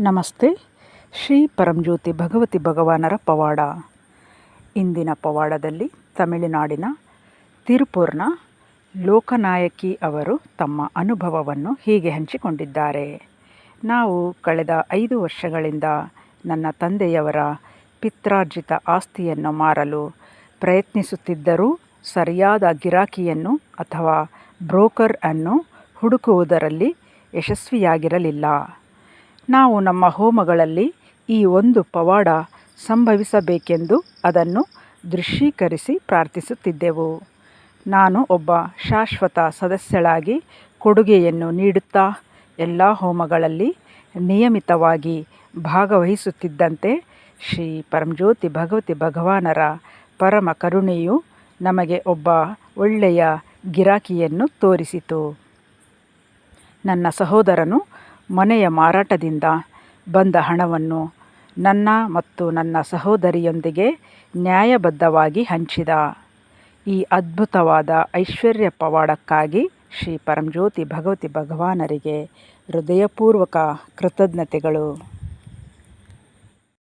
ನಮಸ್ತೆ. ಶ್ರೀ ಪರಂಜ್ಯೋತಿ ಭಗವತಿ ಭಗವಾನರ ಪವಾಡ. ಇಂದಿನ ಪವಾಡದಲ್ಲಿ ತಮಿಳುನಾಡಿನ ತಿರುಪೂರ್ನ ಲೋಕನಾಯಕಿ ಅವರು ತಮ್ಮ ಅನುಭವವನ್ನು ಹೀಗೆ ಹಂಚಿಕೊಂಡಿದ್ದಾರೆ. ನಾವು ಕಳೆದ ಐದು ವರ್ಷಗಳಿಂದ ನನ್ನ ತಂದೆಯವರ ಪಿತ್ರಾರ್ಜಿತ ಆಸ್ತಿಯನ್ನು ಮಾರಲು ಪ್ರಯತ್ನಿಸುತ್ತಿದ್ದರೂ ಸರಿಯಾದ ಗಿರಾಕಿಯನ್ನು ಅಥವಾ ಬ್ರೋಕರ್ ಅನ್ನು ಹುಡುಕುವುದರಲ್ಲಿ ಯಶಸ್ವಿಯಾಗಿರಲಿಲ್ಲ. ನಾವು ನಮ್ಮ ಹೋಮಗಳಲ್ಲಿ ಈ ಒಂದು ಪವಾಡ ಸಂಭವಿಸಬೇಕೆಂದು ಅದನ್ನು ದೃಶ್ಯೀಕರಿಸಿ ಪ್ರಾರ್ಥಿಸುತ್ತಿದ್ದೆವು. ನಾನು ಒಬ್ಬ ಶಾಶ್ವತ ಸದಸ್ಯಳಾಗಿ ಕೊಡುಗೆಯನ್ನು ನೀಡುತ್ತಾ ಎಲ್ಲ ಹೋಮಗಳಲ್ಲಿ ನಿಯಮಿತವಾಗಿ ಭಾಗವಹಿಸುತ್ತಿದ್ದಂತೆ ಶ್ರೀ ಪರಮಜ್ಯೋತಿ ಭಗವತಿ ಭಗವಾನರ ಪರಮ ಕರುಣೆಯು ನಮಗೆ ಒಬ್ಬ ಒಳ್ಳೆಯ ಗಿರಾಕಿಯನ್ನು ತೋರಿಸಿತು. ನನ್ನ ಸಹೋದರನು ಮನೆಯ ಮಾರಾಟದಿಂದ ಬಂದ ಹಣವನ್ನು ನನ್ನ ಮತ್ತು ನನ್ನ ಸಹೋದರಿಯೊಂದಿಗೆ ನ್ಯಾಯಬದ್ಧವಾಗಿ ಹಂಚಿದ. ಈ ಅದ್ಭುತವಾದ ಐಶ್ವರ್ಯ ಪವಾಡಕ್ಕಾಗಿ ಶ್ರೀ ಪರಂಜ್ಯೋತಿ ಭಗವತಿ ಭಗವಾನರಿಗೆ ಹೃದಯಪೂರ್ವಕ ಕೃತಜ್ಞತೆಗಳು.